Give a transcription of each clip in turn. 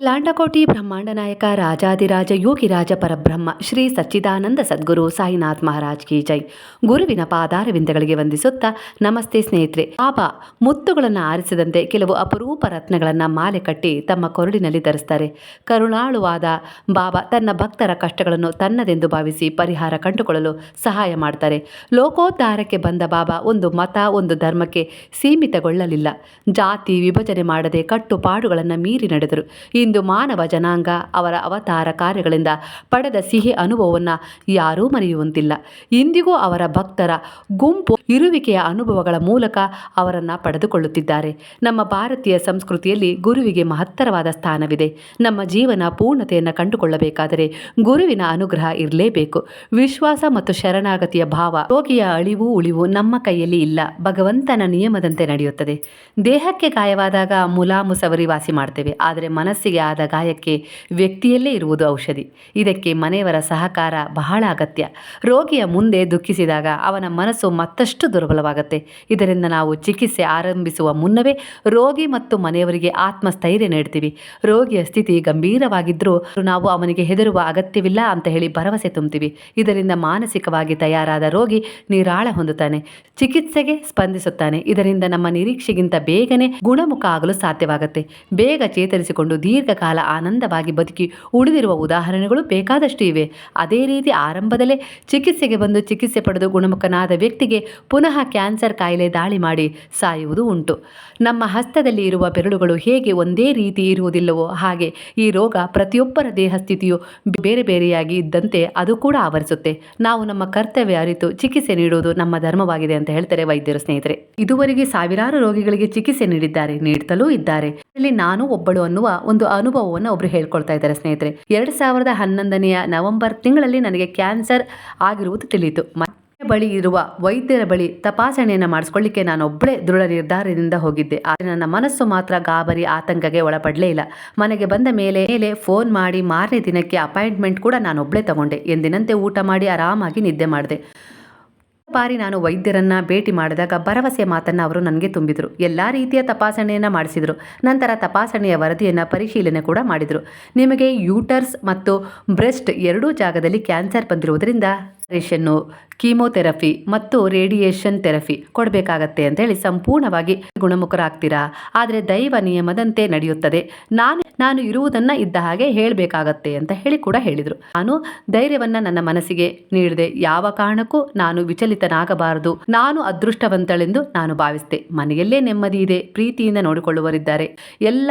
ಲಾಂಡಕೋಟಿ ಬ್ರಹ್ಮಾಂಡ ನಾಯಕ ರಾಜಾದಿರಾಜ ಯೋಗಿರಾಜ ಪರಬ್ರಹ್ಮ ಶ್ರೀ ಸಚ್ಚಿದಾನಂದ ಸದ್ಗುರು ಸಾಯಿನಾಥ್ ಮಹಾರಾಜ್ ಕಿ ಜೈ. ಗುರುವಿನ ಪಾದಾರವಿಂದಗಳಿಗೆ ವಂದಿಸುತ್ತಾ ನಮಸ್ತೆ ಸ್ನೇಹಿತರೆ. ಬಾಬಾ ಮುತ್ತುಗಳನ್ನು ಆರಿಸಿದಂತೆ ಕೆಲವು ಅಪರೂಪ ರತ್ನಗಳನ್ನು ಮಾಲೆ ಕಟ್ಟಿ ತಮ್ಮ ಕೊರಳಿನಲ್ಲಿ ಧರಿಸ್ತಾರೆ. ಕರುಣಾಳುವಾದ ಬಾಬಾ ತನ್ನ ಭಕ್ತರ ಕಷ್ಟಗಳನ್ನು ತನ್ನದೆಂದು ಭಾವಿಸಿ ಪರಿಹಾರ ಕಂಡುಕೊಳ್ಳಲು ಸಹಾಯ ಮಾಡ್ತಾರೆ. ಲೋಕೋದ್ಧಾರಕ್ಕೆ ಬಂದ ಬಾಬಾ ಒಂದು ಮತ, ಒಂದು ಧರ್ಮಕ್ಕೆ ಸೀಮಿತಗೊಳ್ಳಲಿಲ್ಲ. ಜಾತಿ ವಿಭಜನೆ ಮಾಡದೆ ಕಟ್ಟುಪಾಡುಗಳನ್ನು ಮೀರಿ ನಡೆದರು. ಇಂದು ಮಾನವ ಜನಾಂಗ ಅವರ ಅವತಾರ ಕಾರ್ಯಗಳಿಂದ ಪಡೆದ ಸಿಹಿ ಅನುಭವವನ್ನು ಯಾರೂ ಮರೆಯುವಂತಿಲ್ಲ. ಇಂದಿಗೂ ಅವರ ಭಕ್ತರ ಗುಂಪು ಇರುವಿಕೆಯ ಅನುಭವಗಳ ಮೂಲಕ ಅವರನ್ನು ಪಡೆದುಕೊಳ್ಳುತ್ತಿದ್ದಾರೆ. ನಮ್ಮ ಭಾರತೀಯ ಸಂಸ್ಕೃತಿಯಲ್ಲಿ ಗುರುವಿಗೆ ಮಹತ್ತರವಾದ ಸ್ಥಾನವಿದೆ. ನಮ್ಮ ಜೀವನ ಪೂರ್ಣತೆಯನ್ನು ಕಂಡುಕೊಳ್ಳಬೇಕಾದರೆ ಗುರುವಿನ ಅನುಗ್ರಹ ಇರಲೇಬೇಕು. ವಿಶ್ವಾಸ ಮತ್ತು ಶರಣಾಗತಿಯ ಭಾವ, ರೋಗಿಯ ಅಳಿವು ಉಳಿವು ನಮ್ಮ ಕೈಯಲ್ಲಿ ಇಲ್ಲ. ಭಗವಂತನ ನಿಯಮದಂತೆ ನಡೆಯುತ್ತದೆ. ದೇಹಕ್ಕೆ ಗಾಯವಾದಾಗ ಮುಲಾಮು ಸವರಿ ವಾಸಿ ಮಾಡ್ತೇವೆ. ಆದರೆ ಮನಸ್ಸಿಗೆ ಆದ ಗಾಯಕ್ಕೆ ವ್ಯಕ್ತಿಯಲ್ಲೇ ಇರುವುದು ಔಷಧಿ. ಇದಕ್ಕೆ ಮನೆಯವರ ಸಹಕಾರ ಬಹಳ ಅಗತ್ಯ. ರೋಗಿಯ ಮುಂದೆ ದುಃಖಿಸಿದಾಗ ಅವನ ಮನಸ್ಸು ಮತ್ತಷ್ಟು ದುರ್ಬಲವಾಗುತ್ತೆ. ಇದರಿಂದ ನಾವು ಚಿಕಿತ್ಸೆ ಆರಂಭಿಸುವ ಮುನ್ನವೇ ರೋಗಿ ಮತ್ತು ಮನೆಯವರಿಗೆ ಆತ್ಮಸ್ಥೈರ್ಯ ನೀಡ್ತೀವಿ. ರೋಗಿಯ ಸ್ಥಿತಿ ಗಂಭೀರವಾಗಿದ್ದರೂ ನಾವು ಅವನಿಗೆ ಹೆದರುವ ಅಗತ್ಯವಿಲ್ಲ ಅಂತ ಹೇಳಿ ಭರವಸೆ ತುಂಬ್ತೀವಿ ಇದರಿಂದ ಮಾನಸಿಕವಾಗಿ ತಯಾರಾದ ರೋಗಿ ನಿರಾಳ ಹೊಂದುತ್ತಾನೆ. ಚಿಕಿತ್ಸೆಗೆ ಸ್ಪಂದಿಸುತ್ತಾನೆ. ಇದರಿಂದ ನಮ್ಮ ನಿರೀಕ್ಷೆಗಿಂತ ಬೇಗನೆ ಗುಣಮುಖ ಆಗಲು ಸಾಧ್ಯವಾಗುತ್ತೆ. ಬೇಗ ಚೇತರಿಸಿಕೊಂಡು ದೀರ್ಘಕಾಲ ಆನಂದವಾಗಿ ಬದುಕಿ ಉಳಿದಿರುವ ಉದಾಹರಣೆಗಳು ಬೇಕಾದಷ್ಟು ಇವೆ. ಅದೇ ರೀತಿ ಆರಂಭದಲ್ಲೇ ಚಿಕಿತ್ಸೆಗೆ ಬಂದು ಚಿಕಿತ್ಸೆ ಪಡೆದು ಗುಣಮುಖನಾದ ವ್ಯಕ್ತಿಗೆ ಪುನಃ ಕ್ಯಾನ್ಸರ್ ಕಾಯಿಲೆ ದಾಳಿ ಮಾಡಿ ಸಾಯುವುದು ಉಂಟು. ನಮ್ಮ ಹಸ್ತದಲ್ಲಿ ಇರುವ ಬೆರಳುಗಳು ಹೇಗೆ ಒಂದೇ ರೀತಿ ಇರುವುದಿಲ್ಲವೋ ಹಾಗೆ ಈ ರೋಗ ಪ್ರತಿಯೊಬ್ಬರ ದೇಹ ಸ್ಥಿತಿಯು ಬೇರೆ ಬೇರೆಯಾಗಿ ಇದ್ದಂತೆ ಅದು ಕೂಡ ಆವರಿಸುತ್ತೆ. ನಾವು ನಮ್ಮ ಕರ್ತವ್ಯ ಅರಿತು ಚಿಕಿತ್ಸೆ ನೀಡುವುದು ನಮ್ಮ ಧರ್ಮವಾಗಿದೆ ಅಂತ ಹೇಳ್ತಾರೆ ವೈದ್ಯರು ಸ್ನೇಹಿತರೆ. ಇದುವರೆಗೆ ಸಾವಿರಾರು ರೋಗಿಗಳಿಗೆ ಚಿಕಿತ್ಸೆ ನೀಡಿದ್ದಾರೆ ನೀಡುತ್ತಲೂ ಇದ್ದಾರೆ. ಇಲ್ಲಿ ನಾನು ಒಬ್ಬಳು ಅನ್ನುವ ಒಂದು ಅನುಭವವನ್ನು ಒಬ್ರು ಹೇಳ್ಕೊಳ್ತಾ ಇದ್ದಾರೆ ಸ್ನೇಹಿತರೆ. ಎರಡ್ ಸಾವಿರದ ಹನ್ನೊಂದನೆಯ ನವೆಂಬರ್ ತಿಂಗಳಲ್ಲಿ ನನಗೆ ಕ್ಯಾನ್ಸರ್ ಆಗಿರುವುದು ತಿಳಿಯಿತು. ಬಳಿ ಇರುವ ವೈದ್ಯರ ಬಳಿ ತಪಾಸಣೆಯನ್ನು ಮಾಡಿಸ್ಕೊಳ್ಳಿಕ್ಕೆ ನಾನು ಒಬ್ಬಳೇ ದೃಢ ನಿರ್ಧಾರದಿಂದ ಹೋಗಿದ್ದೆ. ಆದರೆ ನನ್ನ ಮನಸ್ಸು ಮಾತ್ರ ಗಾಬರಿ, ಆತಂಕಕ್ಕೆ ಒಳಪಡಲೇ ಇಲ್ಲ. ಮನೆಗೆ ಬಂದ ಮೇಲೆ ಮೇಲೆ ಫೋನ್ ಮಾಡಿ ಮಾರನೇ ದಿನಕ್ಕೆ ಅಪಾಯಿಂಟ್ಮೆಂಟ್ ಕೂಡ ನಾನು ಒಬ್ಬಳೇ ತಗೊಂಡೆ. ಎಂದಿನಂತೆ ಊಟ ಮಾಡಿ ಆರಾಮಾಗಿ ನಿದ್ದೆ ಮಾಡಿದೆ. ಬಾರಿ ನಾನು ವೈದ್ಯರನ್ನ ಭೇಟಿ ಮಾಡಿದಾಗ ಭರವಸೆ ಮಾತನ್ನು ಅವರು ನನಗೆ ತುಂಬಿದರು. ಎಲ್ಲ ರೀತಿಯ ತಪಾಸಣೆಯನ್ನು ಮಾಡಿಸಿದರು. ನಂತರ ತಪಾಸಣೆಯ ವರದಿಯನ್ನು ಪರಿಶೀಲನೆ ಕೂಡ ಮಾಡಿದರು. ನಿಮಗೆ ಯೂಟರ್ಸ್ ಮತ್ತು ಬ್ರೆಸ್ಟ್ ಎರಡೂ ಜಾಗದಲ್ಲಿ ಕ್ಯಾನ್ಸರ್ ಬಂದಿರುವುದರಿಂದ ರೇಷನ್ನು ಕೀಮೋಥೆರಪಿ ಮತ್ತು ರೇಡಿಯೇಷನ್ ಥೆರಪಿ ಕೊಡಬೇಕಾಗತ್ತೆ ಅಂತೇಳಿ ಸಂಪೂರ್ಣವಾಗಿ ಗುಣಮುಖರಾಗ್ತೀರಾ? ಆದರೆ ದೈವ ನಿಯಮದಂತೆ ನಡೆಯುತ್ತದೆ. ನಾನು ನಾನು ಇರುವುದನ್ನು ಇದ್ದ ಹಾಗೆ ಹೇಳಬೇಕಾಗತ್ತೆ ಅಂತ ಹೇಳಿ ಕೂಡ ಹೇಳಿದರು. ನಾನು ಧೈರ್ಯವನ್ನು ನನ್ನ ಮನಸ್ಸಿಗೆ ನೀಡಿದೆ. ಯಾವ ಕಾರಣಕ್ಕೂ ನಾನು ವಿಚಲಿತನಾಗಬಾರದು. ನಾನು ಅದೃಷ್ಟವಂತಳೆಂದು ನಾನು ಭಾವಿಸಿದೆ. ಮನೆಯಲ್ಲೇ ನೆಮ್ಮದಿ ಇದೆ. ಪ್ರೀತಿಯಿಂದ ನೋಡಿಕೊಳ್ಳುವರಿದ್ದಾರೆ ಎಲ್ಲ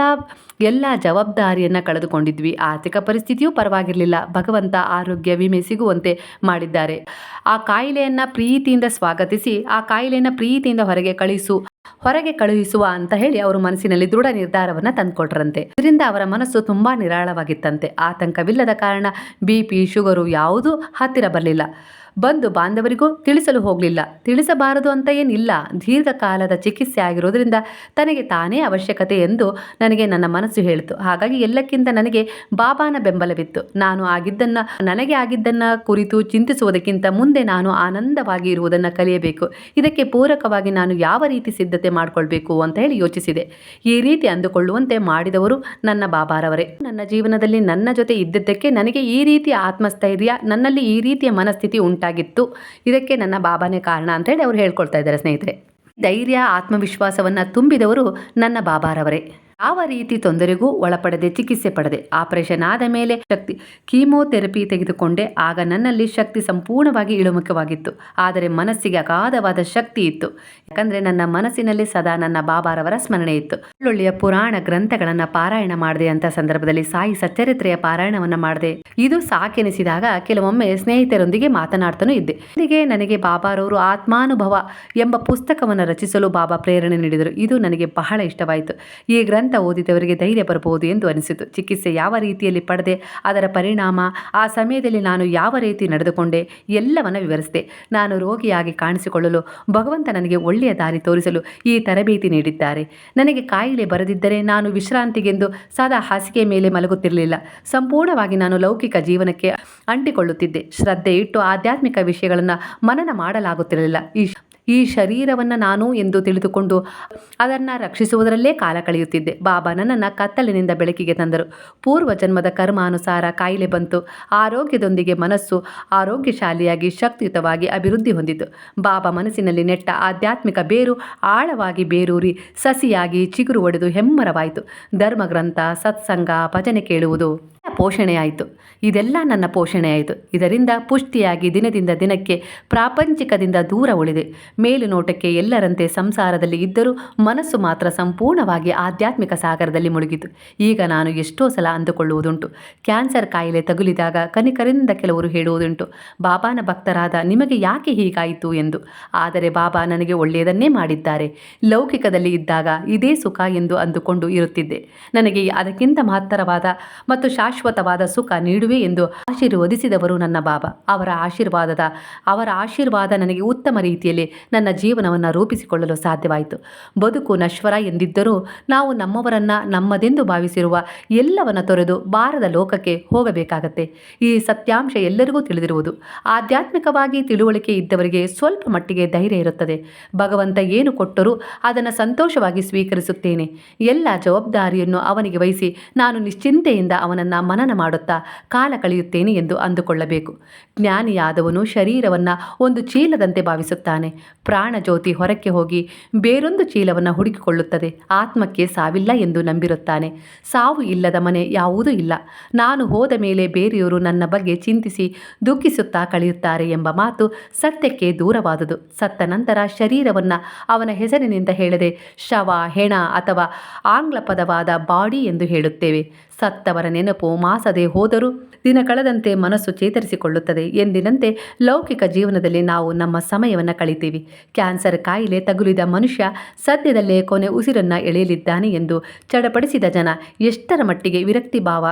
ಎಲ್ಲ ಜವಾಬ್ದಾರಿಯನ್ನು ಕಳೆದುಕೊಂಡಿದ್ವಿ. ಆರ್ಥಿಕ ಪರಿಸ್ಥಿತಿಯೂ ಪರವಾಗಿರಲಿಲ್ಲ. ಭಗವಂತ ಆರೋಗ್ಯ ವಿಮೆ ಸಿಗುವಂತೆ ಮಾಡಿದ್ದಾರೆ. ಆ ಕಾಯಿಲೆಯನ್ನು ಪ್ರೀತಿಯಿಂದ ಸ್ವಾಗತಿಸಿ, ಆ ಕಾಯಿಲೆಯನ್ನು ಪ್ರೀತಿಯಿಂದ ಹೊರಗೆ ಕಳಿಸು, ಹೊರಗೆ ಕಳುಹಿಸುವ ಅಂತ ಹೇಳಿ ಅವರು ಮನಸ್ಸಿನಲ್ಲಿ ದೃಢ ನಿರ್ಧಾರವನ್ನು ತಂದುಕೊಟ್ರಂತೆ. ಇದರಿಂದ ಅವರ ಮನಸ್ಸು ತುಂಬಾ ನಿರಾಳವಾಗಿತ್ತಂತೆ. ಆತಂಕವಿಲ್ಲದ ಕಾರಣ ಬಿ ಪಿ, ಶುಗರು ಯಾವುದೂ ಹತ್ತಿರ ಬರಲಿಲ್ಲ. ಬಂದು ಬಾಂಧವರಿಗೂ ತಿಳಿಸಲು ಹೋಗಲಿಲ್ಲ. ತಿಳಿಸಬಾರದು ಅಂತ ಏನಿಲ್ಲ. ದೀರ್ಘಕಾಲದ ಚಿಕಿತ್ಸೆ ಆಗಿರೋದ್ರಿಂದ ತನಗೆ ತಾನೇ ಅವಶ್ಯಕತೆ ಎಂದು ನನಗೆ ನನ್ನ ಮನಸ್ಸು ಹೇಳಿತು. ಹಾಗಾಗಿ ಎಲ್ಲಕ್ಕಿಂತ ನನಗೆ ಬಾಬಾನ ಬೆಂಬಲವಿತ್ತು. ನಾನು ಆಗಿದ್ದನ್ನು, ನನಗೆ ಆಗಿದ್ದನ್ನು ಕುರಿತು ಚಿಂತಿಸುವುದಕ್ಕಿಂತ ಮುಂದೆ ನಾನು ಆನಂದವಾಗಿ ಇರುವುದನ್ನು ಕಲಿಯಬೇಕು. ಇದಕ್ಕೆ ಪೂರಕವಾಗಿ ನಾನು ಯಾವ ರೀತಿ ಸಿದ್ಧತೆ ಮಾಡಿಕೊಳ್ಬೇಕು ಅಂತ ಹೇಳಿ ಯೋಚಿಸಿದೆ. ಈ ರೀತಿ ಅಂದುಕೊಳ್ಳುವಂತೆ ಮಾಡಿದವರು ನನ್ನ ಬಾಬಾರವರೇ. ನನ್ನ ಜೀವನದಲ್ಲಿ ನನ್ನ ಜೊತೆ ಇದ್ದಿದ್ದಕ್ಕೆ ನನಗೆ ಈ ರೀತಿಯ ಆತ್ಮಸ್ಥೈರ್ಯ, ನನ್ನಲ್ಲಿ ಈ ರೀತಿಯ ಮನಸ್ಥಿತಿ ಉಂಟಾಗಿತ್ತು ಇದಕ್ಕೆ ನನ್ನ ಬಾಬಾನೇ ಕಾರಣ ಅಂತೇಳಿ ಅವ್ರು ಹೇಳ್ಕೊಳ್ತಾ ಇದ್ದಾರೆ ಸ್ನೇಹಿತರೆ. ಧೈರ್ಯ, ಆತ್ಮವಿಶ್ವಾಸವನ್ನು ತುಂಬಿದವರು ನನ್ನ ಬಾಬಾರವರೇ. ಯಾವ ರೀತಿ ತೊಂದರೆಗೂ ಒಳಪಡದೆ ಚಿಕಿತ್ಸೆ ಪಡೆದೆ? ಆಪರೇಷನ್ ಆದ ಮೇಲೆ ಶಕ್ತಿ, ಕೀಮೋಥೆರಪಿ ತೆಗೆದುಕೊಂಡೆ. ಆಗ ನನ್ನಲ್ಲಿ ಶಕ್ತಿ ಸಂಪೂರ್ಣವಾಗಿ ಇಳುಮುಖವಾಗಿತ್ತು. ಆದರೆ ಮನಸ್ಸಿಗೆ ಅಗಾಧವಾದ ಶಕ್ತಿ ಇತ್ತು. ಯಾಕಂದ್ರೆ ನನ್ನ ಮನಸ್ಸಿನಲ್ಲಿ ಸದಾ ನನ್ನ ಬಾಬಾರವರ ಸ್ಮರಣೆ ಇತ್ತು. ಒಳ್ಳೊಳ್ಳೆಯ ಪುರಾಣ ಗ್ರಂಥಗಳನ್ನು ಪಾರಾಯಣ ಮಾಡಿದೆ ಅಂತ ಸಂದರ್ಭದಲ್ಲಿ ಸಾಯಿ ಸಚ್ಚರಿತ್ರೆಯ ಪಾರಾಯಣವನ್ನ ಮಾಡಿದೆ. ಇದು ಸಾಕೆನಿಸಿದಾಗ ಕೆಲವೊಮ್ಮೆ ಸ್ನೇಹಿತರೊಂದಿಗೆ ಮಾತನಾಡ್ತಾನೂ ಇದ್ದೆ. ಇಲ್ಲಿಗೆ ನನಗೆ ಬಾಬಾರವರು ಆತ್ಮಾನುಭವ ಎಂಬ ಪುಸ್ತಕವನ್ನು ರಚಿಸಲು ಬಾಬಾ ಪ್ರೇರಣೆ ನೀಡಿದರು. ಇದು ನನಗೆ ಬಹಳ ಇಷ್ಟವಾಯಿತು. ಈ ಗ್ರಂಥ ಓದಿದವರಿಗೆ ಧೈರ್ಯ ಬರಬಹುದು ಎಂದು ಅನಿಸಿತು. ಚಿಕಿತ್ಸೆ ಯಾವ ರೀತಿಯಲ್ಲಿ ಪಡೆದೆ, ಅದರ ಪರಿಣಾಮ, ಆ ಸಮಯದಲ್ಲಿ ನಾನು ಯಾವ ರೀತಿ ನಡೆದುಕೊಂಡೆ, ಎಲ್ಲವನ್ನ ವಿವರಿಸಿದೆ. ನಾನು ರೋಗಿಯಾಗಿ ಕಾಣಿಸಿಕೊಳ್ಳಲು ಭಗವಂತ ನನಗೆ ಒಳ್ಳೆಯ ದಾರಿ ತೋರಿಸಲು ಈ ತರಬೇತಿ ನೀಡಿದ್ದಾರೆ. ನನಗೆ ಕಾಯಿಲೆ ಬರದಿದ್ದರೆ ನಾನು ವಿಶ್ರಾಂತಿಗೆಂದು ಸದಾ ಹಾಸಿಗೆ ಮೇಲೆ ಮಲಗುತ್ತಿರಲಿಲ್ಲ. ಸಂಪೂರ್ಣವಾಗಿ ನಾನು ಲೌಕಿಕ ಜೀವನಕ್ಕೆ ಅಂಟಿಕೊಳ್ಳುತ್ತಿದ್ದೆ. ಶ್ರದ್ಧೆ ಇಟ್ಟು ಆಧ್ಯಾತ್ಮಿಕ ವಿಷಯಗಳನ್ನು ಮನನ ಮಾಡಲಾಗುತ್ತಿರಲಿಲ್ಲ. ಈ ಈ ಶರೀರವನ್ನು ನಾನು ಎಂದು ತಿಳಿದುಕೊಂಡು ಅದನ್ನು ರಕ್ಷಿಸುವುದರಲ್ಲೇ ಕಾಲ ಕಳೆಯುತ್ತಿದ್ದೆ. ಬಾಬಾ ನನ್ನನ್ನು ಕತ್ತಲಿನಿಂದ ಬೆಳಕಿಗೆ ತಂದರು. ಪೂರ್ವ ಜನ್ಮದ ಕರ್ಮಾನುಸಾರ ಕಾಯಿಲೆ ಬಂತು. ಆರೋಗ್ಯದೊಂದಿಗೆ ಮನಸ್ಸು ಆರೋಗ್ಯಶಾಲಿಯಾಗಿ ಶಕ್ತಿಯುತವಾಗಿ ಅಭಿವೃದ್ಧಿ ಹೊಂದಿತು. ಬಾಬಾ ಮನಸ್ಸಿನಲ್ಲಿ ನೆಟ್ಟ ಆಧ್ಯಾತ್ಮಿಕ ಬೇರು ಆಳವಾಗಿ ಬೇರೂರಿ ಸಸಿಯಾಗಿ ಚಿಗುರು ಒಡೆದು ಹೆಮ್ಮರವಾಯಿತು. ಧರ್ಮಗ್ರಂಥ, ಸತ್ಸಂಗ, ಭಜನೆ ಕೇಳುವುದು ಪೋಷಣೆಯಾಯಿತು ಇದೆಲ್ಲ ನನ್ನ ಪೋಷಣೆಯಾಯಿತು ಇದರಿಂದ ಪುಷ್ಟಿಯಾಗಿ ದಿನದಿಂದ ದಿನಕ್ಕೆ ಪ್ರಾಪಂಚಿಕದಿಂದ ದೂರ ಉಳಿದೆ. ಮೇಲುನೋಟಕ್ಕೆ ಎಲ್ಲರಂತೆ ಸಂಸಾರದಲ್ಲಿ ಇದ್ದರೂ ಮನಸ್ಸು ಮಾತ್ರ ಸಂಪೂರ್ಣವಾಗಿ ಆಧ್ಯಾತ್ಮಿಕ ಸಾಗರದಲ್ಲಿ ಮುಳುಗಿತು. ಈಗ ನಾನು ಎಷ್ಟೋ ಸಲ ಅಂದುಕೊಳ್ಳುವುದುಂಟು. ಕ್ಯಾನ್ಸರ್ ಕಾಯಿಲೆ ತಗುಲಿದಾಗ ಕನಿಕರಿಂದ ಕೆಲವರು ಹೇಳುವುದುಂಟು. ಬಾಬಾನ ಭಕ್ತರಾದ ನಿಮಗೆ ಯಾಕೆ ಹೀಗಾಯಿತು ಎಂದು. ಆದರೆ ಬಾಬಾ ನನಗೆ ಒಳ್ಳೆಯದನ್ನೇ ಮಾಡಿದ್ದಾರೆ. ಲೌಕಿಕದಲ್ಲಿ ಇದ್ದಾಗ ಇದೇ ಸುಖ ಎಂದು ಅಂದುಕೊಂಡು ಇರುತ್ತಿದ್ದೆ. ನನಗೆ ಅದಕ್ಕಿಂತ ಮಹತ್ತರವಾದ ಮತ್ತು ಶಾಶ್ವತವಾದ ಸುಖ ನೀಡುವೆ ಎಂದು ಆಶೀರ್ವದಿಸಿದವರು ನನ್ನ ಬಾಬಾ. ಅವರ ಆಶೀರ್ವಾದದ, ಅವರ ಆಶೀರ್ವಾದ ನನಗೆ ಉತ್ತಮ ರೀತಿಯಲ್ಲಿ ನನ್ನ ಜೀವನವನ್ನು ರೂಪಿಸಿಕೊಳ್ಳಲು ಸಾಧ್ಯವಾಯಿತು. ಬದುಕು ನಶ್ವರ ಎಂದಿದ್ದರೂ ನಾವು ನಮ್ಮವರನ್ನ ನಮ್ಮದೆಂದು ಭಾವಿಸಿರುವ ಎಲ್ಲವನ್ನ ತೊರೆದು ಬಾರದ ಲೋಕಕ್ಕೆ ಹೋಗಬೇಕಾಗತ್ತೆ. ಈ ಸತ್ಯಾಂಶ ಎಲ್ಲರಿಗೂ ತಿಳಿದಿರುವುದು. ಆಧ್ಯಾತ್ಮಿಕವಾಗಿ ತಿಳುವಳಿಕೆ ಇದ್ದವರಿಗೆ ಸ್ವಲ್ಪ ಮಟ್ಟಿಗೆ ಧೈರ್ಯ ಇರುತ್ತದೆ. ಭಗವಂತ ಏನು ಕೊಟ್ಟರೂ ಅದನ್ನು ಸಂತೋಷವಾಗಿ ಸ್ವೀಕರಿಸುತ್ತೇನೆ. ಎಲ್ಲ ಜವಾಬ್ದಾರಿಯನ್ನು ಅವನಿಗೆ ವಹಿಸಿ ನಾನು ನಿಶ್ಚಿಂತೆಯಿಂದ ಅವನನ್ನು ಮನನ ಮಾಡುತ್ತಾ ಕಾಲ ಕಳೆಯುತ್ತೇನೆ ಎಂದು ಅಂದುಕೊಳ್ಳಬೇಕು. ಜ್ಞಾನಿಯಾದವನು ಶರೀರವನ್ನು ಒಂದು ಚೀಲದಂತೆ ಭಾವಿಸುತ್ತಾನೆ. ಪ್ರಾಣ ಜ್ಯೋತಿ ಹೊರಕ್ಕೆ ಹೋಗಿ ಬೇರೊಂದು ಚೀಲವನ್ನು ಹುಡುಕಿಕೊಳ್ಳುತ್ತದೆ. ಆತ್ಮಕ್ಕೆ ಸಾವಿಲ್ಲ ಎಂದು ನಂಬಿರುತ್ತಾನೆ. ಸಾವು ಇಲ್ಲದ ಮನೆ ಯಾವುದೂ ಇಲ್ಲ. ನಾನು ಹೋದ ಮೇಲೆ ಬೇರೆಯವರು ನನ್ನ ಬಗ್ಗೆ ಚಿಂತಿಸಿ ದುಃಖಿಸುತ್ತಾ ಕಳೆಯುತ್ತಾರೆ ಎಂಬ ಮಾತು ಸತ್ಯಕ್ಕೆ ದೂರವಾದುದು. ಸತ್ತ ನಂತರ ಶರೀರವನ್ನು ಅವನ ಹೆಸರಿನಿಂದ ಹೇಳದೆ ಶವ, ಹೆಣ ಅಥವಾ ಆಂಗ್ಲ ಪದವಾದ ಬಾಡಿ ಎಂದು ಹೇಳುತ್ತೇವೆ. ಸತ್ತವರ ನೆನಪು ಮಾಸದೆ ಹೋದರೂ ದಿನ ಕಳೆದಂತೆ ಮನಸ್ಸು ಚೇತರಿಸಿಕೊಳ್ಳುತ್ತದೆ. ಎಂದಿನಂತೆ ಲೌಕಿಕ ಜೀವನದಲ್ಲಿ ನಾವು ನಮ್ಮ ಸಮಯವನ್ನು ಕಳಿತೀವಿ. ಕ್ಯಾನ್ಸರ್ ಕಾಯಿಲೆ ತಗುಲಿದ ಮನುಷ್ಯ ಸದ್ಯದಲ್ಲೇ ಕೊನೆ ಉಸಿರನ್ನು ಎಳೆಯಲಿದ್ದಾನೆ ಎಂದು ಚಡಪಡಿಸಿದ ಜನ ಎಷ್ಟರ ಮಟ್ಟಿಗೆ ವಿರಕ್ತಿ ಭಾವ.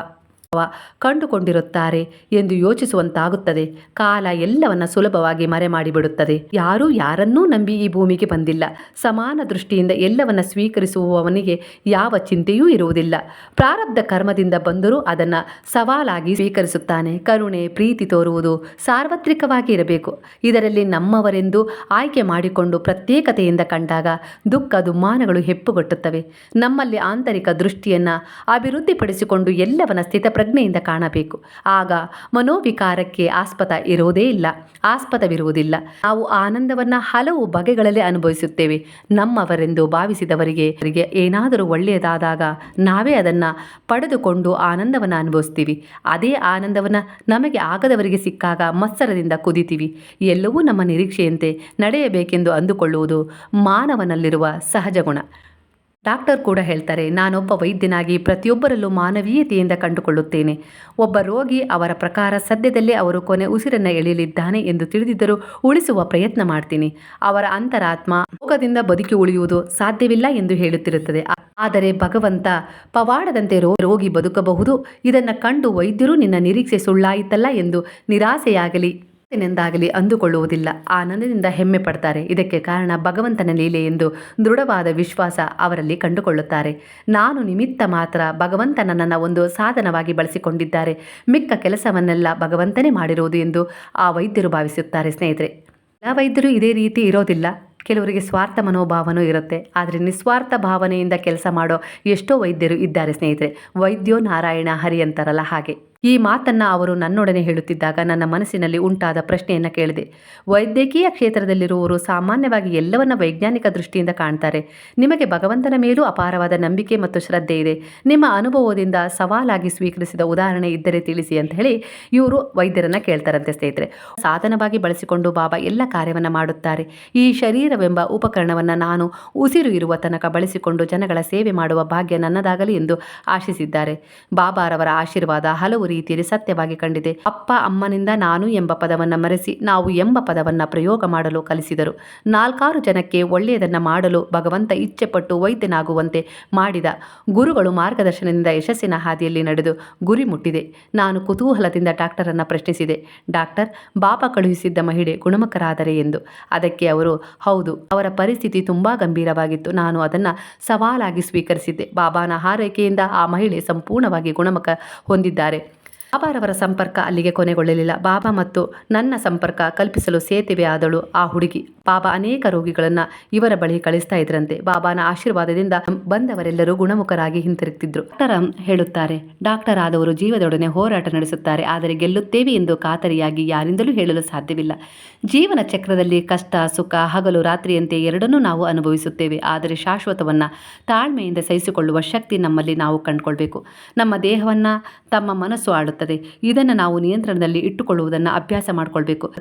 ಕಂಡುಕೊಂಡಿರುತ್ತಾರೆ ಎಂದು ಯೋಚಿಸುವಂತಾಗುತ್ತದೆ. ಕಾಲ ಎಲ್ಲವನ್ನ ಸುಲಭವಾಗಿ ಮರೆ ಮಾಡಿಬಿಡುತ್ತದೆ ಯಾರೂ ಯಾರನ್ನೂ ನಂಬಿ ಈ ಭೂಮಿಗೆ ಬಂದಿಲ್ಲ. ಸಮಾನ ದೃಷ್ಟಿಯಿಂದ ಎಲ್ಲವನ್ನ ಸ್ವೀಕರಿಸುವವನಿಗೆ ಯಾವ ಚಿಂತೆಯೂ ಇರುವುದಿಲ್ಲ. ಪ್ರಾರಬ್ಧ ಕರ್ಮದಿಂದ ಬಂದರೂ ಅದನ್ನು ಸವಾಲಾಗಿ ಸ್ವೀಕರಿಸುತ್ತಾನೆ. ಕರುಣೆ, ಪ್ರೀತಿ ತೋರುವುದು ಸಾರ್ವತ್ರಿಕವಾಗಿ ಇರಬೇಕು. ಇದರಲ್ಲಿ ನಮ್ಮವರೆಂದು ಆಯ್ಕೆ ಮಾಡಿಕೊಂಡು ಪ್ರತ್ಯೇಕತೆಯಿಂದ ಕಂಡಾಗ ದುಃಖ, ದುಮ್ಮಾನಗಳು ಹೆಪ್ಪುಗಟ್ಟುತ್ತವೆ. ನಮ್ಮಲ್ಲಿ ಆಂತರಿಕ ದೃಷ್ಟಿಯನ್ನು ಅಭಿವೃದ್ಧಿಪಡಿಸಿಕೊಂಡು ಎಲ್ಲವನ್ನ ಸ್ಥಿತಪ್ರಜ್ಞೆಯಿಂದ ಕಾಣಬೇಕು. ಆಗ ಮನೋವಿಕಾರಕ್ಕೆ ಆಸ್ಪದ ಇರೋದೇ ಇಲ್ಲ, ಆಸ್ಪದವಿರುವುದಿಲ್ಲ. ನಾವು ಆನಂದವನ್ನು ಹಲವು ಬಗೆಗಳಲ್ಲಿ ಅನುಭವಿಸುತ್ತೇವೆ. ನಮ್ಮವರೆಂದು ಭಾವಿಸಿದವರಿಗೆ ಏನಾದರೂ ಒಳ್ಳೆಯದಾದಾಗ ನಾವೇ ಅದನ್ನು ಪಡೆದುಕೊಂಡು ಆನಂದವನ್ನು ಅನುಭವಿಸ್ತೀವಿ. ಅದೇ ಆನಂದವನ್ನು ನಮಗೆ ಆಗದವರಿಗೆ ಸಿಕ್ಕಾಗ ಮತ್ಸರದಿಂದ ಕುದಿತೀವಿ. ಎಲ್ಲವೂ ನಮ್ಮ ನಿರೀಕ್ಷೆಯಂತೆ ನಡೆಯಬೇಕೆಂದು ಅಂದುಕೊಳ್ಳುವುದು ಮಾನವನಲ್ಲಿರುವ ಸಹಜ ಗುಣ. ಡಾಕ್ಟರ್ ಕೂಡ ಹೇಳ್ತಾರೆ, ನಾನೊಬ್ಬ ವೈದ್ಯನಾಗಿ ಪ್ರತಿಯೊಬ್ಬರಲ್ಲೂ ಮಾನವೀಯತೆಯಿಂದ ಕಂಡುಕೊಳ್ಳುತ್ತೇನೆ. ಒಬ್ಬ ರೋಗಿ ಅವರ ಪ್ರಕಾರ ಸದ್ಯದಲ್ಲೇ ಅವರು ಕೊನೆ ಉಸಿರನ್ನು ಎಳೆಯಲಿದ್ದಾನೆ ಎಂದು ತಿಳಿದಿದ್ದರೂ ಉಳಿಸುವ ಪ್ರಯತ್ನ ಮಾಡ್ತೀನಿ. ಅವರ ಅಂತರಾತ್ಮ ರೋಗದಿಂದ ಬದುಕಿ ಉಳಿಯುವುದು ಸಾಧ್ಯವಿಲ್ಲ ಎಂದು ಹೇಳುತ್ತಿರುತ್ತದೆ. ಆದರೆ ಭಗವಂತ ಪವಾಡದಂತೆ ರೋಗಿ ಬದುಕಬಹುದು. ಇದನ್ನು ಕಂಡು ವೈದ್ಯರು ನಿನ್ನ ನಿರೀಕ್ಷೆ ಸುಳ್ಳಾಯಿತಲ್ಲ ಎಂದು ನಿರಾಸೆಯಾಗಲಿ. ನೆಂದಾಗಲಿ ಅಂದುಕೊಳ್ಳುವುದಿಲ್ಲ. ಆನಂದದಿಂದ ಹೆಮ್ಮೆ ಪಡ್ತಾರೆ. ಇದಕ್ಕೆ ಕಾರಣ ಭಗವಂತನ ಲೀಲೆ ಎಂದು ದೃಢವಾದ ವಿಶ್ವಾಸ ಅವರಲ್ಲಿ ಕಂಡುಕೊಳ್ಳುತ್ತಾರೆ. ನಾನು ನಿಮಿತ್ತ ಮಾತ್ರ ಭಗವಂತನ ನನ್ನ ಒಂದು ಸಾಧನವಾಗಿ ಬಳಸಿಕೊಂಡಿದ್ದಾರೆ. ಮಿಕ್ಕ ಕೆಲಸವನ್ನೆಲ್ಲ ಭಗವಂತನೇ ಮಾಡಿರುವುದು ಎಂದು ಆ ವೈದ್ಯರು ಭಾವಿಸುತ್ತಾರೆ ಸ್ನೇಹಿತರೆ. ಎಲ್ಲ ವೈದ್ಯರು ಇದೇ ರೀತಿ ಇರೋದಿಲ್ಲ. ಕೆಲವರಿಗೆ ಸ್ವಾರ್ಥ ಮನೋಭಾವನೂ ಇರುತ್ತೆ. ಆದರೆ ನಿಸ್ವಾರ್ಥ ಭಾವನೆಯಿಂದ ಕೆಲಸ ಮಾಡೋ ಎಷ್ಟೋ ವೈದ್ಯರು ಇದ್ದಾರೆ ಸ್ನೇಹಿತರೆ. ವೈದ್ಯೋ ನಾರಾಯಣ ಹರಿ ಅಂತಾರಲ್ಲ ಹಾಗೆ. ಈ ಮಾತನ್ನು ಅವರು ನನ್ನೊಡನೆ ಹೇಳುತ್ತಿದ್ದಾಗ ನನ್ನ ಮನಸ್ಸಿನಲ್ಲಿ ಉಂಟಾದ ಪ್ರಶ್ನೆಯನ್ನು ಕೇಳಿದೆ. ವೈದ್ಯಕೀಯ ಕ್ಷೇತ್ರದಲ್ಲಿರುವವರು ಸಾಮಾನ್ಯವಾಗಿ ಎಲ್ಲವನ್ನ ವೈಜ್ಞಾನಿಕ ದೃಷ್ಟಿಯಿಂದ ಕಾಣ್ತಾರೆ. ನಿಮಗೆ ಭಗವಂತನ ಮೇಲೂ ಅಪಾರವಾದ ನಂಬಿಕೆ ಮತ್ತು ಶ್ರದ್ಧೆ ಇದೆ. ನಿಮ್ಮ ಅನುಭವದಿಂದ ಸವಾಲಾಗಿ ಸ್ವೀಕರಿಸಿದ ಉದಾಹರಣೆ ಇದ್ದರೆ ತಿಳಿಸಿ ಅಂತ ಹೇಳಿ ಇವರು ವೈದ್ಯರನ್ನ ಕೇಳ್ತಾರಂತೆ ಸ್ನೇಹಿತರೆ. ಸಾಧನವಾಗಿ ಬಳಸಿಕೊಂಡು ಬಾಬಾ ಎಲ್ಲ ಕಾರ್ಯವನ್ನು ಮಾಡುತ್ತಾರೆ. ಈ ಶರೀರವೆಂಬ ಉಪಕರಣವನ್ನು ನಾನು ಉಸಿರು ಇರುವ ತನಕ ಬಳಸಿಕೊಂಡು ಜನಗಳ ಸೇವೆ ಮಾಡುವ ಭಾಗ್ಯ ನನ್ನದಾಗಲಿ ಎಂದು ಆಶಿಸಿದ್ದಾರೆ. ಬಾಬಾರವರ ಆಶೀರ್ವಾದ ಹಲವು ರೀತಿಯಲ್ಲಿ ಸತ್ಯವಾಗಿ ಕಂಡಿದೆ. ಅಪ್ಪ, ಅಮ್ಮನಿಂದ ನಾನು ಎಂಬ ಪದವನ್ನು ಮರೆಸಿ ನಾವು ಎಂಬ ಪದವನ್ನ ಪ್ರಯೋಗ ಮಾಡಲು ಕಲಿಸಿದರು. ನಾಲ್ಕಾರು ಜನಕ್ಕೆ ಒಳ್ಳೆಯದನ್ನು ಮಾಡಲು ಭಗವಂತ ಇಚ್ಛೆಪಟ್ಟು ವೈದ್ಯನಾಗುವಂತೆ ಮಾಡಿದ ಗುರುಗಳು ಮಾರ್ಗದರ್ಶನದಿಂದ ಯಶಸ್ಸಿನ ಹಾದಿಯಲ್ಲಿ ನಡೆದು ಗುರಿ ಮುಟ್ಟಿದೆ. ನಾನು ಕುತೂಹಲದಿಂದ ಡಾಕ್ಟರನ್ನು ಪ್ರಶ್ನಿಸಿದೆ. ಡಾಕ್ಟರ್ ಬಾಪ ಕಳುಹಿಸಿದ್ದ ಮಹಿಳೆ ಗುಣಮುಖರಾದರೆ ಎಂದು. ಅದಕ್ಕೆ ಅವರು, ಹೌದು, ಅವರ ಪರಿಸ್ಥಿತಿ ತುಂಬಾ ಗಂಭೀರವಾಗಿತ್ತು. ನಾನು ಅದನ್ನು ಸವಾಲಾಗಿ ಸ್ವೀಕರಿಸಿದ್ದೆ. ಬಾಬಾನ ಹಾರೈಕೆಯಿಂದ ಆ ಮಹಿಳೆ ಸಂಪೂರ್ಣವಾಗಿ ಗುಣಮುಖ ಹೊಂದಿದ್ದಾರೆ. ಬಾಬಾರವರ ಸಂಪರ್ಕ ಅಲ್ಲಿಗೆ ಕೊನೆಗೊಳ್ಳಲಿಲ್ಲ. ಬಾಬಾ ಮತ್ತು ನನ್ನ ಸಂಪರ್ಕ ಕಲ್ಪಿಸಲು ಸೇತುವೆ ಆದಳು ಆ ಹುಡುಗಿ. ಬಾಬಾ ಅನೇಕ ರೋಗಿಗಳನ್ನ ಇವರ ಬಳಿ ಕಳಿಸ್ತಾ ಇದ್ರಂತೆ. ಬಾಬಾನ ಆಶೀರ್ವಾದದಿಂದ ಬಂದವರೆಲ್ಲರೂ ಗುಣಮುಖರಾಗಿ ಹಿಂತಿರುಗ್ತಿದ್ರು. ಡಾಕ್ಟರ್ ಹೇಳುತ್ತಾರೆ, ಡಾಕ್ಟರ್ ಆದವರು ಜೀವದೊಡನೆ ಹೋರಾಟ ನಡೆಸುತ್ತಾರೆ. ಆದರೆ ಗೆಲ್ಲುತ್ತೇವೆ ಎಂದು ಖಾತರಿಯಾಗಿ ಯಾರಿಂದಲೂ ಹೇಳಲು ಸಾಧ್ಯವಿಲ್ಲ. ಜೀವನ ಚಕ್ರದಲ್ಲಿ ಕಷ್ಟ, ಸುಖ, ಹಗಲು, ರಾತ್ರಿಯಂತೆ ಎರಡನ್ನೂ ನಾವು ಅನುಭವಿಸುತ್ತೇವೆ. ಆದರೆ ಶಾಶ್ವತವನ್ನ ತಾಳ್ಮೆಯಿಂದ ಸಹಿಸಿಕೊಳ್ಳುವ ಶಕ್ತಿ ನಮ್ಮಲ್ಲಿ ನಾವು ಕಂಡುಕೊಳ್ಬೇಕು. ನಮ್ಮ ದೇಹವನ್ನ ತಮ್ಮ ಮನಸ್ಸು ಆಡುತ್ತದೆ. ಇದನ್ನು ನಾವು ನಿಯಂತ್ರಣದಲ್ಲಿ ಇಟ್ಟುಕೊಳ್ಳುವುದನ್ನು ಅಭ್ಯಾಸ ಮಾಡಿಕೊಳ್ಬೇಕು.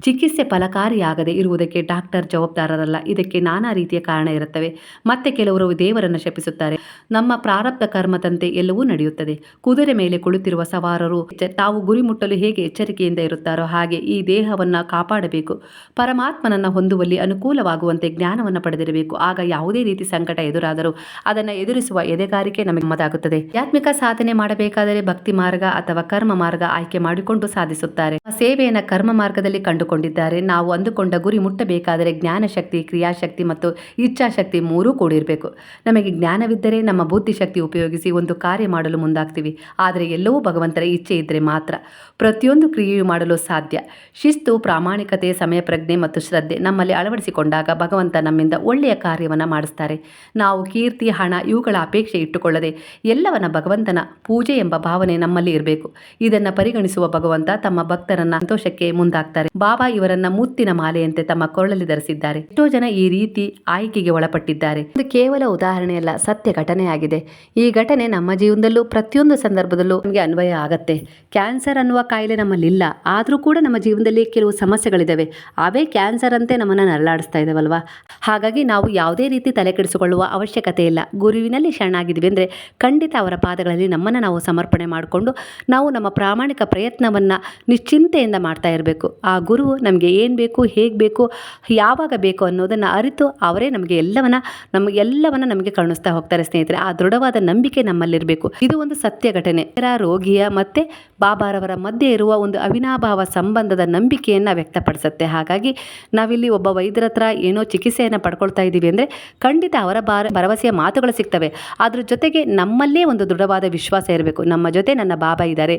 ಚಿಕಿತ್ಸೆ ಫಲಕಾರಿಯಾಗದೆ ಇರುವುದಕ್ಕೆ ಡಾಕ್ಟರ್ ಜವಾಬ್ದಾರರಲ್ಲ. ಇದಕ್ಕೆ ನಾನಾ ರೀತಿಯ ಕಾರಣ ಇರುತ್ತವೆ. ಮತ್ತೆ ಕೆಲವರು ದೇವರನ್ನು ಶಪಿಸುತ್ತಾರೆ. ನಮ್ಮ ಪ್ರಾರಬ್ಧ ಕರ್ಮದಂತೆ ಎಲ್ಲವೂ ನಡೆಯುತ್ತದೆ. ಕುದುರೆ ಮೇಲೆ ಕುಳಿತಿರುವ ಸವಾರರು ತಾವು ಗುರಿ ಮುಟ್ಟಲು ಹೇಗೆ ಎಚ್ಚರಿಕೆಯಿಂದ ಇರುತ್ತಾರೋ ಹಾಗೆ ಈ ದೇಹವನ್ನು ಕಾಪಾಡಬೇಕು. ಪರಮಾತ್ಮನನ್ನ ಹೊಂದುವಲ್ಲಿ ಅನುಕೂಲವಾಗುವಂತೆ ಜ್ಞಾನವನ್ನು ಪಡೆದಿರಬೇಕು. ಆಗ ಯಾವುದೇ ರೀತಿ ಸಂಕಟ ಎದುರಾದರೂ ಅದನ್ನು ಎದುರಿಸುವ ಎದೆಗಾರಿಕೆ ನಮಗೆ ಮದಾಗುತ್ತದೆ ಆಧ್ಯಾತ್ಮಿಕ ಸಾಧನೆ ಮಾಡಬೇಕಾದರೆ ಭಕ್ತಿ ಮಾರ್ಗ ಅಥವಾ ಕರ್ಮ ಮಾರ್ಗ ಆಯ್ಕೆ ಮಾಡಿಕೊಂಡು ಸಾಧಿಸುತ್ತಾರೆ. ಸೇವೆಯನ್ನ ಕರ್ಮ ಮಾರ್ಗದಲ್ಲಿ ಕಂಡುಕೊಂಡಿದ್ದಾರೆ. ನಾವು ಅಂದುಕೊಂಡ ಗುರಿ ಮುಟ್ಟಬೇಕಾದರೆ ಜ್ಞಾನ ಶಕ್ತಿ, ಕ್ರಿಯಾಶಕ್ತಿ ಮತ್ತು ಇಚ್ಛಾಶಕ್ತಿ ಮೂರೂ ಕೂಡಿರಬೇಕು. ನಮಗೆ ಜ್ಞಾನವಿದ್ದರೆ ನಮ್ಮ ಬುದ್ಧಿಶಕ್ತಿ ಉಪಯೋಗಿಸಿ ಒಂದು ಕಾರ್ಯ ಮಾಡಲು ಮುಂದಾಗ್ತೀವಿ. ಆದರೆ ಎಲ್ಲವೂ ಭಗವಂತನ ಇಚ್ಛೆ ಇದ್ದರೆ ಮಾತ್ರ. ಪ್ರತಿಯೊಂದು ಕ್ರಿಯೆಯು ಮಾಡಲು ಸಾಧ್ಯ. ಶಿಸ್ತು, ಪ್ರಾಮಾಣಿಕತೆ ಸಮಯ ಪ್ರಜ್ಞೆ ಮತ್ತು ಶ್ರದ್ಧೆ ನಮ್ಮಲ್ಲಿ ಅಳವಡಿಸಿಕೊಂಡಾಗ ಭಗವಂತ ನಮ್ಮಿಂದ ಒಳ್ಳೆಯ ಕಾರ್ಯವನ್ನು ಮಾಡಿಸ್ತಾರೆ. ನಾವು ಕೀರ್ತಿ, ಹಣ ಇವುಗಳ ಅಪೇಕ್ಷೆ ಇಟ್ಟುಕೊಳ್ಳದೆ ಎಲ್ಲವನ್ನ ಭಗವಂತನ ಪೂಜೆ ಎಂಬ ಭಾವನೆ ನಮ್ಮಲ್ಲಿ ಇರಬೇಕು. ಇದನ್ನ ಪರಿಗಣಿಸುವ ಭಗವಂತ ತಮ್ಮ ಭಕ್ತರನ್ನ ಸಂತೋಷಕ್ಕೆ ಮುಂದಾಗ್ತಾರೆ. ಬಾಬಾ ಇವರನ್ನ ಮುತ್ತಿನ ಮಾಲೆಯಂತೆ ತಮ್ಮ ಕೊರಳಲ್ಲಿ ಧರಿಸಿದ್ದಾರೆ. ಎಷ್ಟೋ ಜನ ಈ ರೀತಿ ಆಯ್ಕೆಗೆ ಒಳಪಟ್ಟಿದ್ದಾರೆ. ಇದು ಕೇವಲ ಉದಾಹರಣೆಯಲ್ಲ, ಸತ್ಯ ಘಟನೆಯಾಗಿದೆ. ಈ ಘಟನೆ ನಮ್ಮ ಜೀವನದಲ್ಲೂ, ಪ್ರತಿಯೊಂದು ಸಂದರ್ಭದಲ್ಲೂ ನಮಗೆ ಅನ್ವಯ ಆಗತ್ತೆ. ಕ್ಯಾನ್ಸರ್ ಅನ್ನುವ ಕಾಯಿಲೆ ನಮ್ಮಲ್ಲಿಲ್ಲ. ಆದರೂ ಕೂಡ ನಮ್ಮ ಜೀವನದಲ್ಲಿ ಕೆಲವು ಸಮಸ್ಯೆಗಳಿದ್ದಾವೆ ಅವೇ ಕ್ಯಾನ್ಸರ್ ಅಂತೆ ನಮ್ಮನ್ನು ನರಳಾಡಿಸ್ತಾ ಇದಾವಲ್ವಾ? ಹಾಗಾಗಿ ನಾವು ಯಾವುದೇ ರೀತಿ ತಲೆ ಕೆಡಿಸಿಕೊಳ್ಳುವ ಅವಶ್ಯಕತೆ ಇಲ್ಲ. ಗುರುವಿನಲ್ಲಿ ಶರಣಾಗಿದ್ವಿ ಅಂದರೆ ಖಂಡಿತ ಅವರ ಪಾದಗಳಲ್ಲಿ ನಮ್ಮನ್ನು ನಾವು ಸಮರ್ಪಣೆ ಮಾಡಿಕೊಂಡು, ನಾವು ನಮ್ಮ ಪ್ರಾಮಾಣಿಕ ಪ್ರಯತ್ನವನ್ನು ನಿಶ್ಚಿಂತೆಯಿಂದ ಮಾಡ್ತಾ ಇರಬೇಕು. ಆ ಗುರು ನಮಗೆ ಏನು ಬೇಕು, ಹೇಗೆ ಬೇಕು, ಯಾವಾಗ ಬೇಕು ಅನ್ನೋದನ್ನು ಅರಿತು ಅವರೇ ನಮಗೆ ಎಲ್ಲವನ್ನ ನಮಗೆ ಎಲ್ಲವನ್ನ ನಮಗೆ ಕರುಣಿಸ್ತಾ ಹೋಗ್ತಾರೆ ಸ್ನೇಹಿತರೆ. ಆ ದೃಢವಾದ ನಂಬಿಕೆ ನಮ್ಮಲ್ಲಿರಬೇಕು. ಇದು ಒಂದು ಸತ್ಯ ಘಟನೆ. ರೋಗಿಯ ಮತ್ತೆ ಬಾಬಾರವರ ಮಧ್ಯೆ ಇರುವ ಒಂದು ಅವಿನಾಭಾವ ಸಂಬಂಧದ ನಂಬಿಕೆಯನ್ನು ವ್ಯಕ್ತಪಡಿಸುತ್ತೆ. ಹಾಗಾಗಿ ನಾವಿಲ್ಲಿ ಒಬ್ಬ ವೈದ್ಯರ ಹತ್ರ ಏನೋ ಚಿಕಿತ್ಸೆಯನ್ನು ಪಡ್ಕೊಳ್ತಾ ಇದ್ದೀವಿ ಅಂದರೆ ಖಂಡಿತ ಅವರ ಬಾರ, ಭರವಸೆಯ ಮಾತುಗಳು ಸಿಗ್ತವೆ. ಅದ್ರ ಜೊತೆಗೆ ನಮ್ಮಲ್ಲೇ ಒಂದು ದೃಢವಾದ ವಿಶ್ವಾಸ ಇರಬೇಕು. ನಮ್ಮ ಜೊತೆ ನನ್ನ ಬಾಬಾ ಇದ್ದಾರೆ.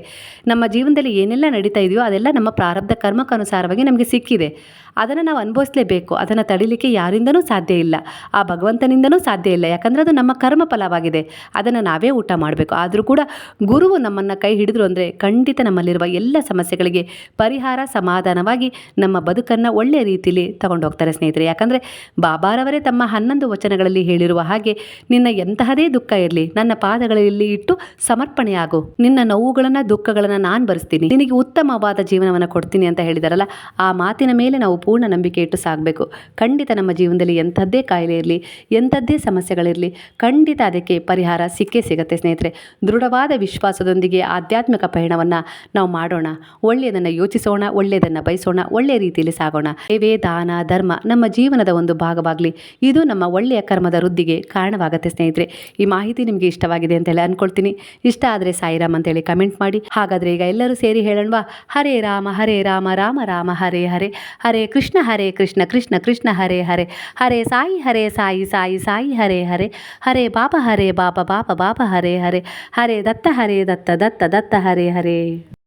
ನಮ್ಮ ಜೀವನದಲ್ಲಿ ಏನೆಲ್ಲ ನಡೀತಾ ಇದೆಯೋ ಅದೆಲ್ಲ ನಮ್ಮ ಪ್ರಾರಬ್ಧ ಕರ್ಮಕ್ಕನುಸಾರವಾಗಿ ನಮಗೆ ಸಿಕ್ಕಿದೆ. ಅದನ್ನು ನಾವು ಅನುಭವಿಸಲೇಬೇಕು. ಅದನ್ನು ತಡಿಲಿಕ್ಕೆ ಯಾರಿಂದನೂ ಸಾಧ್ಯ ಇಲ್ಲ. ಆ ಭಗವಂತನಿಂದನೂ ಸಾಧ್ಯ ಇಲ್ಲ. ಯಾಕಂದರೆ ಅದು ನಮ್ಮ ಕರ್ಮ ಫಲವಾಗಿದೆ. ಅದನ್ನು ನಾವೇ ಊಟ ಮಾಡಬೇಕು. ಆದರೂ ಕೂಡ ಗುರುವು ನಮ್ಮನ್ನು ಕೈ ಹಿಡಿದ್ರು ಅಂದರೆ ಖಂಡಿತ ನಮ್ಮಲ್ಲಿರುವ ಎಲ್ಲ ಸಮಸ್ಯೆಗಳಿಗೆ ಪರಿಹಾರ, ಸಮಾಧಾನವಾಗಿ ನಮ್ಮ ಬದುಕನ್ನು ಒಳ್ಳೆಯ ರೀತಿಯಲ್ಲಿ ತಗೊಂಡು ಹೋಗ್ತಾರೆ ಸ್ನೇಹಿತರೆ. ಯಾಕಂದರೆ ಬಾಬಾರವರೇ ತಮ್ಮ ಹನ್ನೊಂದು ವಚನಗಳಲ್ಲಿ ಹೇಳಿರುವ ಹಾಗೆ, ನಿನ್ನ ಎಂತಹದೇ ದುಃಖ ಇರಲಿ. ನನ್ನ ಪಾದಗಳಲ್ಲಿ ಇಟ್ಟು ಸಮರ್ಪಣೆಯಾಗು. ನಿನ್ನ ನೋವುಗಳನ್ನು ದುಃಖಗಳನ್ನು ನಾನು ಭರಿಸ್ತೀನಿ ನಿನಗೆ ಉತ್ತಮವಾದ ಜೀವನವನ್ನು ಕೊಡ್ತೀನಿ ಅಂತ ಹೇಳಿದಾರಲ್ಲ, ಆ ಮಾತಿನ ಮೇಲೆ ನಾವು ಪೂರ್ಣ ನಂಬಿಕೆ ಇಟ್ಟು ಸಾಗಬೇಕು ಖಂಡಿತ ನಮ್ಮ ಜೀವನದಲ್ಲಿ ಎಂಥದ್ದೇ ಕಾಯಿಲೆ ಇರಲಿ, ಎಂಥದ್ದೇ ಸಮಸ್ಯೆಗಳಿರಲಿ, ಖಂಡಿತ ಅದಕ್ಕೆ ಪರಿಹಾರ ಸಿಕ್ಕೇ ಸಿಗುತ್ತೆ ಸ್ನೇಹಿತರೆ. ದೃಢವಾದ ವಿಶ್ವಾಸದೊಂದಿಗೆ ಆಧ್ಯಾತ್ಮಿಕ ಪಯಣವನ್ನು ನಾವು ಮಾಡೋಣ. ಒಳ್ಳೆಯದನ್ನು ಯೋಚಿಸೋಣ, ಒಳ್ಳೆಯದನ್ನು ಬಯಸೋಣ, ಒಳ್ಳೆಯ ರೀತಿಯಲ್ಲಿ ಸಾಗೋಣ. ಇವೇ ದಾನ, ಧರ್ಮ ನಮ್ಮ ಜೀವನದ ಒಂದು ಭಾಗವಾಗಲಿ, ಇದು ನಮ್ಮ ಒಳ್ಳೆಯ ಕರ್ಮದ ವೃದ್ಧಿಗೆ ಕಾರಣವಾಗುತ್ತೆ ಸ್ನೇಹಿತರೆ. ಈ ಮಾಹಿತಿ ನಿಮಗೆ ಇಷ್ಟವಾಗಿದೆ ಅಂತ ಹೇಳಿ ಅಂದ್ಕೊಳ್ತೀನಿ ಇಷ್ಟ ಆದರೆ ಸಾಯಿರಾಮ್ ಅಂತೇಳಿ ಕಮೆಂಟ್ ಮಾಡಿ. ಹಾಗಾದರೆ ಈಗ ಎಲ್ಲರೂ ಸೇರಿ ಹೇಳೋಣವಾ? ಹರೇ ರಾಮ ಹರೇ ರಾಮ ರಾಮ ರಾಮ, ಹರೇ ಹರೇ. ಹರೇ ಕೃಷ್ಣ ಹರೇ ಕೃಷ್ಣ ಕೃಷ್ಣ ಕೃಷ್ಣ, ಹರೇ ಹರೇ. ಹರೇ ಸಾಯಿ ಹರೇ ಸಾಯಿ ಸಾಯಿ ಸಾಯಿ, ಹರೇ ಹರೇ. ಹರೇ ಬಾಬಾ ಹರೇ ಬಾಬಾ ಬಾಬಾ ಬಾಬಾ ಹರೇ ಹರೇ. ಹರೇ ದತ್ತ ಹರೇ ದತ್ತ ದತ್ತ ದತ್ತ, ಹರೇ ಹರೇ.